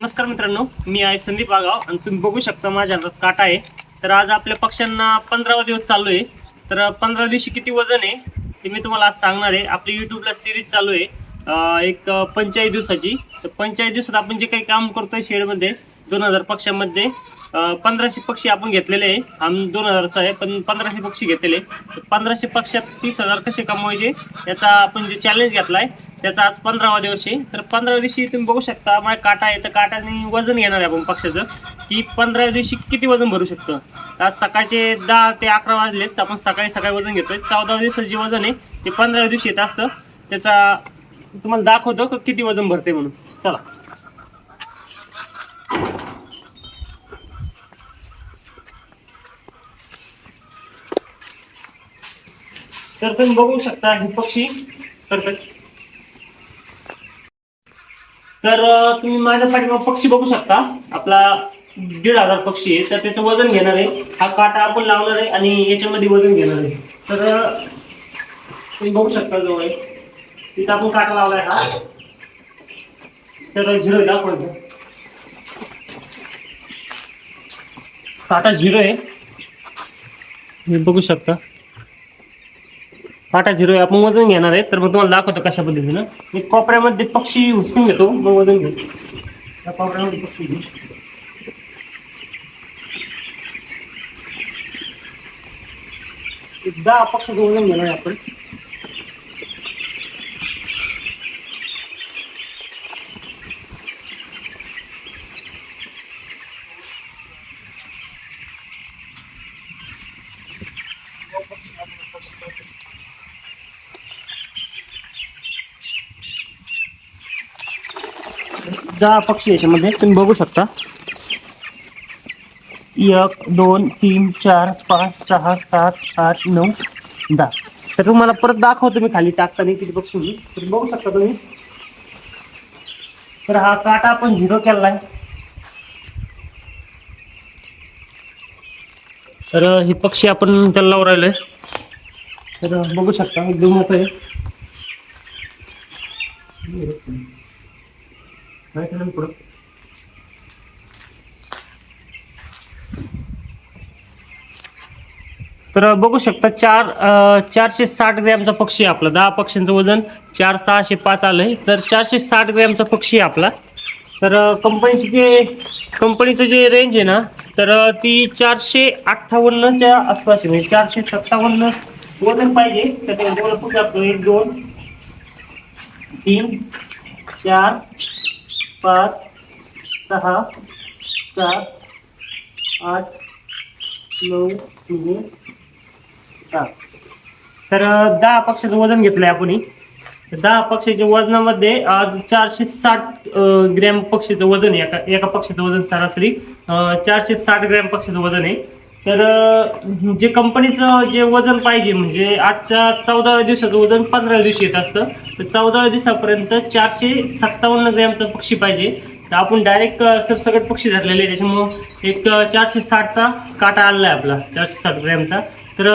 नमस्कार मित्रांनो मी आहे संदीप आगाव आणि तुम्ही बघू शकता माझ्या हातात काटा आहे. तर आज आपल्या पक्ष्यांना पंधरावा दिवस चालू आहे. तर पंधरा दिवशी किती वजन आहे ते मी तुम्हाला आज सांगणार आहे. आपली यूट्यूबला सिरीज चालू आहे. एक पंचाळीस दिवसाची. तर पंचाळीस दिवसात आपण जे काही काम करतो आहे शेडमध्ये दोन हजार पक्ष्यांमध्ये पंधराशे पक्षी आपण घेतलेले आहे. आम्ही दोन हजारचा आहे पण पंधराशे पक्षी घेतलेले तर पंधराशे पक्षात तीस हजार कसे कमवायचे याचा आपण जे चॅलेंज घेतला आहे त्याचा आज पंधरावा दिवस आहे तर पंधराव्या दिवशी तुम्ही बघू शकता माझ्या काटा आहे तर काटाने वजन घेणार आहे आपण पक्षाचं. की पंधराव्या दिवशी किती वजन भरू शकतं? तर आज सकाळचे दहा ते अकरा वाजलेत तर आपण सकाळी सकाळी वजन घेतोय. चौदा दिवसाचं जे वजन आहे ते पंधराव्या दिवशी येत असतं. त्याचा तुम्हाला दाखवतो की किती वजन भरते म्हणून. चला. तर तुम्ही बघू शकता हे पक्षी. परफेक्ट तर तुम्ही माझ्या पाठीमागे पक्षी बघू शकता. आपला दीड हजार पक्षी आहे तर त्याचं वजन घेणार आहे. हा काटा आपण लावणार आहे आणि याच्यामध्ये वजन घेणार आहे. तर तुम्ही बघू शकता जवळ. तिथं आपण काटा लावलाय हा. तर झिरो दाखवतो काटा झिरो आहे. हे बघू शकता. पाटा झिरो आहे आपण वजन घेणार आहे. तर मग तुम्हाला दाखवतो कशा पद्धतीनं. मी कोपऱ्यामध्ये पक्षी उचलून घेतो. मग वजन घेतो त्या कोपऱ्यामध्ये पक्षी घेऊ. दहा पक्षाचं वजन घेणार आहे आपण. दहा पक्षी याच्यामध्ये तुम्ही बघू शकता. एक दोन तीन चार पाच सहा सात आठ नऊ दहा. तर तुम्हाला परत दाखवतो मी खाली टाकताना किती पक्षी होईल तर बघू शकता तुम्ही. तर हा काटा आपण झिरो केलाय. तर हे पक्षी आपण त्याला लावून राहिलोय तर बघू शकता एकदम मोठं आहे. काय केलं पुढं. तर बघू शकता चार चारशे साठ ग्रॅमचा पक्षी आपला. दहा पक्ष्यांचं वजन चार सहाशे पाच आलं आहे. तर चारशे साठ ग्रॅमचा पक्षी आहे आपला. तर कंपनीची जे कंपनीचं जे रेंज आहे ना तर ती चारशे अठ्ठावन्नच्या आसपास आहे. म्हणजे चारशे सत्तावन्न वजन पाहिजे. तर ते एक दोन तीन चार पाच सहा सात आठ नऊ म्हणजे तीन दहा तर दहा पक्षाचं वजन घेतलंय आपण दहा पक्षाच्या वजनामध्ये आज चारशे साठ ग्रॅम पक्षीचं वजन आहे. एका एका पक्षाचं वजन सरासरी चारशे साठ ग्रॅम पक्षाचं वजन आहे. तर जे कंपनीचं जे वजन पाहिजे म्हणजे आजच्या चौदाव्या दिवसाचं वजन पंधराव्या दिवशी येत असतं. तर चौदाव्या दिवसापर्यंत चारशे सत्तावन्न ग्रॅमचं पक्षी पाहिजे. तर आपण डायरेक्ट सरसकट पक्षी धरलेले आहे त्याच्यामुळं एक चारशे साठचा काटा आलेला आहे आपला चारशे साठ ग्रॅमचा. तर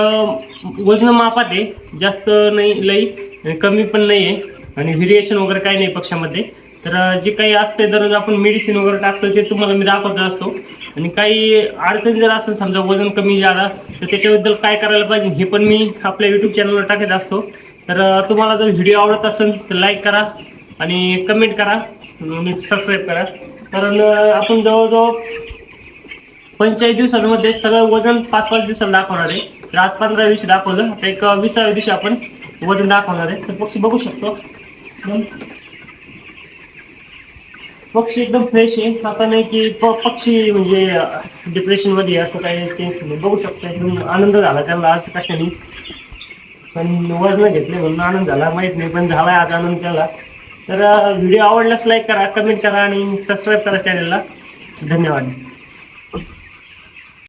वजन मापात आहे. जास्त नाही लई कमी पण नाही आहे आणि व्हेरिएशन वगैरे काही नाही पक्षामध्ये तर जे काही असते दररोज आपण मेडिसिन वगैरे टाकतो ते तुम्हाला मी दाखवत असतो. आणि काही अडचण जर असेल समजा वजन कमी झाला तर त्याच्याबद्दल काय करायला पाहिजे हे पण मी आपल्या यूट्यूब चॅनलवर टाकत असतो. तर तुम्हाला जर व्हिडिओ आवडत असेल तर लाईक करा आणि कमेंट करा. सबस्क्राईब करा. कारण आपण जवळजवळ पंचेचाळीस दिवसांमध्ये सगळं वजन पाच पाच दिवसाला दाखवणार आहे. तर आज पंधरा दिवशी दाखवलं. आता एक विसाव्या दिवशी आपण वजन दाखवणार आहे. तर पक्षी बघू शकतो. पक्षी एकदम फ्रेश आहे. असं नाही की प- पक्षी म्हणजे डिप्रेशनमध्ये असं काही टेन्शन नाही. बघू शकतो. एकदम आनंद झाला त्यांना आज कशाने. पण निवडणं घेतले म्हणून आनंद झाला. माहीत नाही पण झाला आज आनंद केला तर व्हिडिओ आवडल्यास लाईक करा कमेंट करा आणि सबस्क्राईब करा चॅनलला धन्यवाद.